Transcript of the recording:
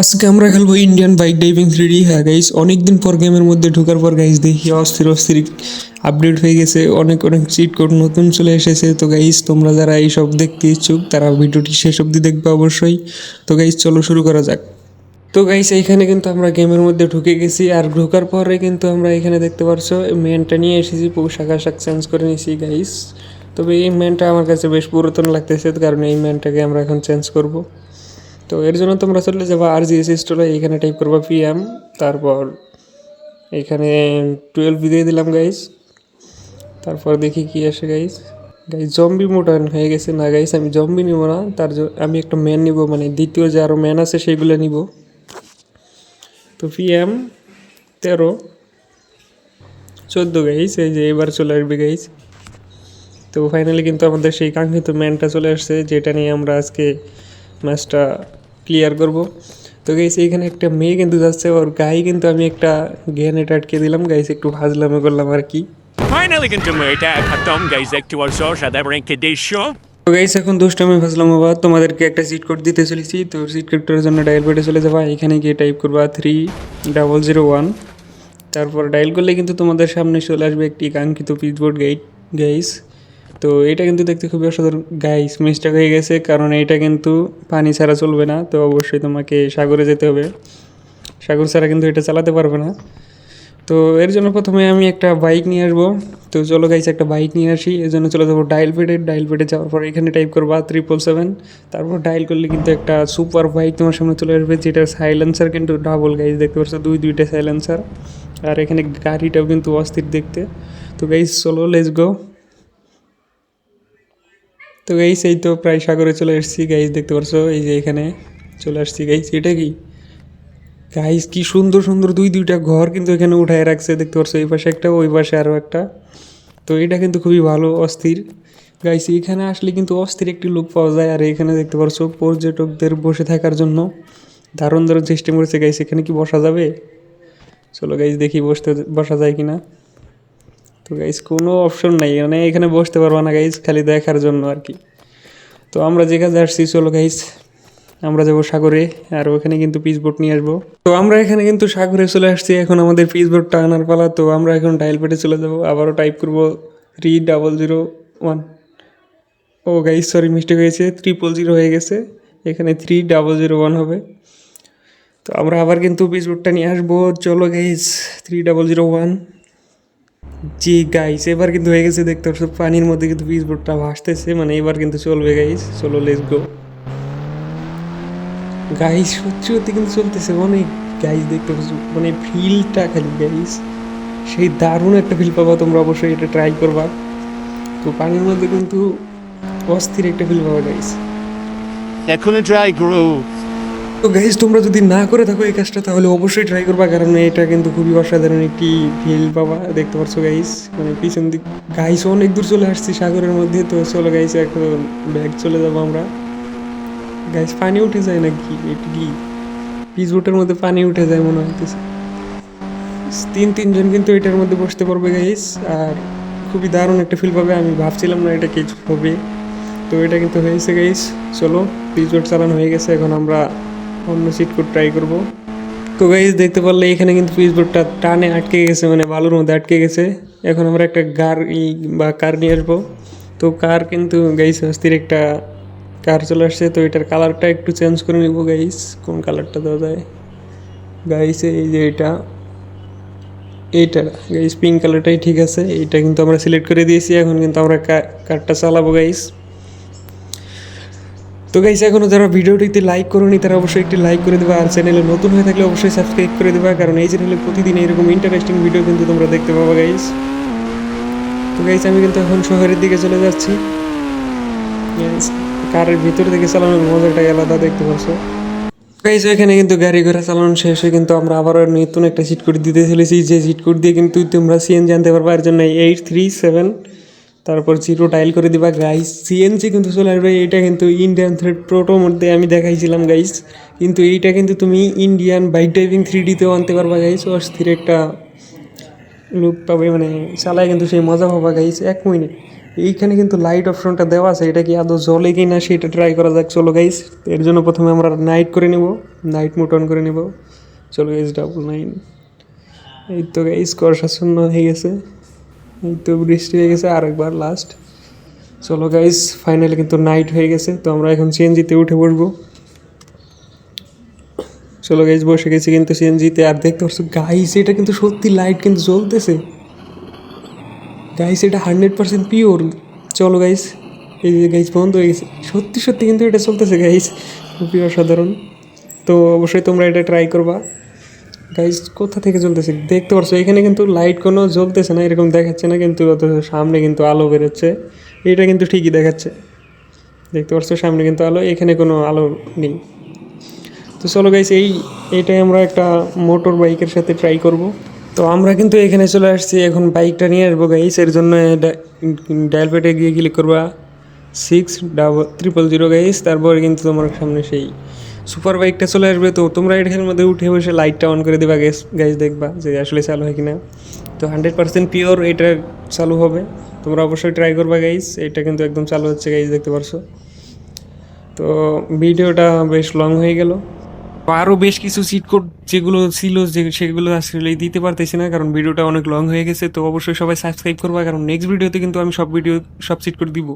আজকে আমরা খেলব Indian bike driving three D হ্যাঁ গাইস অনেকদিন পর গেমের মধ্যে ঢোকার পর গাইস দেখি অস্থির অস্থির আপডেট হয়ে গেছে, অনেক অনেক চিট কোড নতুন চলে এসেছে। তো গাইস তোমরা যারা এইসব দেখতে ইচ্ছুক, তারা ভিডিওটি শেষ অবধি দেখবে অবশ্যই। তো গাইস চলো শুরু করা যাক। তো গাইস এইখানে কিন্তু আমরা গেমের মধ্যে ঢুকে গেছি, আর ঢোকার পরে কিন্তু আমরা এখানে দেখতে পারছ মেনটা নিয়ে এসেছি পোশাক আশাক চেঞ্জ করে নিয়েছি গাইস তবে এই মেনটা আমার কাছে বেশ পুরাতন লাগতেছে কারণ এই মেনটাকে আমরা এখন চেঞ্জ করব। তো এর জন্য তোমরা চলে যাব আর জি জিএস স্টোরে এইখানে টাইপ করব পিএম তারপর এখানে টুয়েলভ দিয়ে দিলাম গাইস তারপর দেখি কি আসে গাইস গাইস জম্বি মোটান হয়ে গেছে না গাইস আমি জম্বি নিব না। তার আমি একটা ম্যান নিব মানে দ্বিতীয় যে আরও ম্যান আছে সেইগুলো নিব। তো পিএম তেরো। চোদ্দ গাইস এই যে এবার চলে আসবে গাইস তো ফাইনালি কিন্তু আমাদের সেই কাঙ্ক্ষিত ম্যানটা চলে আসছে, যেটা নিয়ে আমরা আজকে ম্যাচটা ক্লিয়ার করব। তো গাইস এইখানে একটা মেয়ে কিন্তু যাচ্ছে ওর গায়ে কিন্তু আমি একটা গ্যানেট আটকে দিলাম। গাইস একটু ভাজলামে করলাম আর কি। Finally কিন্তু এটা খতম। গাইজ একটু বর্ষ সাধারণ দৃশ্য তো গাইস এখন দুষ্টামি ভাজলাম বাবা তোমাদেরকে একটা সিট কোড দিতে চলেছি। তো সিট কোডটার জন্য ডায়াল পেটে চলে যাবা। এখানে গিয়ে টাইপ করবা থ্রি ডাবল জিরো ওয়ান তারপর ডায়াল করলে কিন্তু তোমাদের সামনে চলে আসবে একটি কাঙ্ক্ষিত পিচবোর্ড গাইড গাইস তো এটা কিন্তু দেখতে খুবই অসাধারণ। গাইস মিস্টেক হয়ে গেছে, কারণ এটা কিন্তু পানি ছাড়া চলবে না, তো অবশ্যই তোমাকে সাগরে যেতে হবে। সাগর ছাড়া কিন্তু এটা চালাতে পারবে না। তো এর জন্য প্রথমে আমি একটা বাইক নিয়ে আসব। তো চলো গাইছে একটা বাইক নিয়ে আসি। এর জন্য চলে যাব ডায়াল পেডে ডায়াল পেডে যাওয়ার পর এখানে টাইপ করবা ট্রিপল সেভেন তারপর ডায়াল করলে কিন্তু একটা সুপার বাইক তোমার সামনে চলে আসবে যেটার সাইলেন্সার কিন্তু ডাবল গাইজ দেখতে পাচ্ছ, দুই দুইটা সাইলেন্সার আর এখানে গাড়িটাও কিন্তু অস্থির দেখতে। তো গাইজ চলো লেস গো তো গাইস এই তো প্রায় সাগরে চলে এসেছি গাইস দেখতে পারছ? এই যে এখানে চলে আসছি গাইস এটা কি? গাইস কি সুন্দর সুন্দর দুই দুইটা ঘর কিন্তু এখানে উঠায় রাখছে, দেখতে পাচ্ছ এই পাশে একটা, ওই পাশে আরও একটা। তো এটা কিন্তু খুবই ভালো, অস্থির। গাইস এখানে আসলে কিন্তু অস্থির একটি লুক পাওয়া যায়। আর এখানে দেখতে পাচ্ছ পর্যটকদের বসে থাকার জন্য দারুণ দারুণ সিস্টেম করেছে গাইস এখানে কি বসা যাবে? চলো গাইস দেখি বসতে, বসা যায় কি না তো গাইজ কোনো অপশন নাই। মানে এখানে বসতে পারব না গাইজ খালি দেখার জন্য আর কি। তো আমরা যেখানে আসছি, চলো গাইজ আমরা যাব সাগরে, আর ওখানে কিন্তু পিচ বোট নিয়ে আসব। তো আমরা এখানে কিন্তু সাগরে চলে আসছি, এখন আমাদের পিচ বোটটা আনার পালা। তো আমরা এখন ডাইল পেটে চলে যাব, আবারও টাইপ করব থ্রি ডাবল জিরো ওয়ান ও গাইজ সরি মিস্টেক হয়েছে ট্রিপল জিরো হয়ে গেছে, এখানে থ্রি ডাবল জিরো ওয়ান হবে। তো আমরা আবার কিন্তু পিচ বোটটা নিয়ে আসব। চলো guys three double zero one জি গাইস এবার কিন্তু হয়ে গেছে, দেখতে পাচ্ছ, পানির মধ্যে কিন্তু পিচ বোটটা ভাসতেছে। মানে এবার কিন্তু চলবে গাইস চলো লেস গো গাইস সত্যি সত্যি কিন্তু চলতেছে, অনেক। গাইস দেখতে পাচ্ছ মানে ফিলটা খালি গাইস সেই দারুণ একটা ফিল পাবা তোমরা, অবশ্যই এটা ট্রাই করবা। তো পানির মধ্যে কিন্তু অস্থির একটা ফিল পাবা গাইস এখন ট্রাই করো। তো গাইজ তোমরা যদি না করে থাকো এই কাজটা, তাহলে অবশ্যই ট্রাই করবা, কারণ এটা কিন্তু খুবই অসাধারণ একটি ফিল পাবা। দেখতে পাচ্ছ গাইজ মানে পিছন দিক গাইস অনেক দূর চলে আসছি সাগরের মধ্যে, তো চলো গাইস এখন ব্যাগ চলে যাব আমরা। গাইস পানি উঠে যায় নাকি? এটি কি? পিচ বোটের মধ্যে পানি উঠে যায় মনে হইতেছে। তিন, তিনজন কিন্তু এটার মধ্যে বসতে পারবে গাইজ আর খুবই দারুণ একটা ফিল পাবে। আমি ভাবছিলাম না এটা কিছু হবে। তো এটা কিন্তু হয়েছে গাইস চলো, পিচ বোট চালানো হয়ে গেছে, এখন আমরা অন্য সিট কোড ট্রাই করব। তো গাইজ দেখতে পারলে এখানে কিন্তু পিচ বোর্ডটা টানে আটকে গেছে মানে বালুর মধ্যে আটকে গেছে। এখন আমরা একটা গার বা কার নিয়ে আসব। তো কার কিন্তু গাইস অস্থির একটা কার চলে আসছে, তো এটার কালারটা একটু চেঞ্জ করে নিব গাইস কোন কালারটা দেওয়া যায়? গাইস এই যে এটা। এইটা গাইস পিঙ্ক কালারটাই ঠিক আছে। এইটা কিন্তু আমরা সিলেক্ট করে দিয়েছি, এখন কিন্তু আমরা কারটা চালাবো গাইস তো গাইস এখনও যারা ভিডিওটিতে লাইক করোনি, তারা অবশ্যই একটি লাইক করে দেবা। আর চ্যানেলে নতুন হয়ে থাকলে অবশ্যই সাবস্ক্রাইব করে দেবা, কারণ এই চ্যানেলে প্রতিদিন এরকম ইন্টারেস্টিং ভিডিও কিন্তু তোমরা দেখতে পাবো গাইস তো গাইস আমি কিন্তু এখন শহরের দিকে চলে যাচ্ছি। কারের ভিতর থেকে চালানোর মজাটাই আলাদা দেখতে পাচ্ছ গাইস এখানে কিন্তু গাড়ি ঘোড়া চালানো শেষ হয়ে কিন্তু আমরা আবারও নতুন একটা সিট কোড দিতে চলেছি। যে সিট কোড দিয়ে কিন্তু তোমরা সিএন জানতে পারবা, এর জন্য এইট থ্রি সেভেন তারপর জিরো ডায়াল করে দিবা গাইস সিএনজি কিন্তু চলে আসবে এটা কিন্তু ইন্ডিয়ান থ্রেড প্রোটোর মধ্যে আমি দেখাইছিলাম গাইস কিন্তু এইটা কিন্তু তুমি ইন্ডিয়ান বাইক ড্রাইভিং থ্রি ডিতেও আনতে পারবা গাইস অস্থির একটা লুক পাবে মানে চালায় কিন্তু সেই মজা পাবা গাইস এক মিনিট। এইখানে কিন্তু লাইট অপশনটা দেওয়া আছে, এটা কি আদৌ জলে কি না সেটা ট্রাই করা যাক, চলো গাইস এর জন্য প্রথমে আমরা নাইট করে নিব। নাইট মোড অন করে নিব। চলো গাইস ডাবল নাইন এই তো গাইস কুয়াশাচ্ছন্ন হয়ে গেছে। তো বৃষ্টি হয়ে গেছে আরেকবার লাস্ট চলো গাইস ফাইনালি কিন্তু নাইট হয়ে গেছে, তো আমরা এখন সিএনজিতে উঠে বসবো চলো গাইজ বসে গেছি কিন্তু সিএনজিতে আর দেখতে পাচ্ছ গাইস এটা কিন্তু সত্যি লাইট কিন্তু জ্বলতেছে। গাইস এটা হান্ড্রেড পার্সেন্ট পিওর চলো গাইস এই যে গাইস বন্ধ হয়ে গেছে। সত্যি সত্যি কিন্তু এটা চলতেছে গাইস খুবই অসাধারণ তো অবশ্যই তোমরা এটা ট্রাই করবা। গাইস কোথা থেকে চলতেছে দেখতে পারছ, এখানে কিন্তু লাইট কোনো জ্বলতেছে না, এরকম দেখাচ্ছে না, কিন্তু অথচ সামনে কিন্তু আলো বেরোচ্ছে। এটা কিন্তু ঠিকই দেখাচ্ছে। দেখতে পারছ, সামনে কিন্তু আলো, এখানে কোনো আলো নেই। তো চলো গাইজ এই, এটাই আমরা একটা মোটর বাইকের সাথে ট্রাই করব। তো আমরা কিন্তু এখানে চলে আসছি, এখন বাইকটা নিয়ে আসব গাইস এর জন্য ডায়াল প্যাডে গিয়ে ক্লিক করবা। Six double triple zero guys তারপরে কিন্তু তোমার সামনে সেই সুপার বাইকটা চলে আসবে, তো তোমরা এটার মধ্যে উঠে বসে লাইটটা অন করে দেবা গ্যাস গাইস দেখবা যে আসলে চালু হয় কিনা। তো হান্ড্রেড পার্সেন্ট পিওর এটা চালু হবে। তোমরা অবশ্যই ট্রাই করবা গাইস এটা কিন্তু একদম চালু হচ্ছে গাইস দেখতে পারছ। তো ভিডিওটা বেশ লং হয়ে গেল। আরও বেশ কিছু সিট কোড যেগুলো ছিল, যে সেগুলো আসলে দিতে পারতেছি না, কারণ ভিডিওটা অনেক লং হয়ে গেছে, তো অবশ্যই সবাই সাবস্ক্রাইব করবা, কারণ নেক্সট ভিডিওতে কিন্তু আমি সব ভিডিও সব সিট কোড দিব।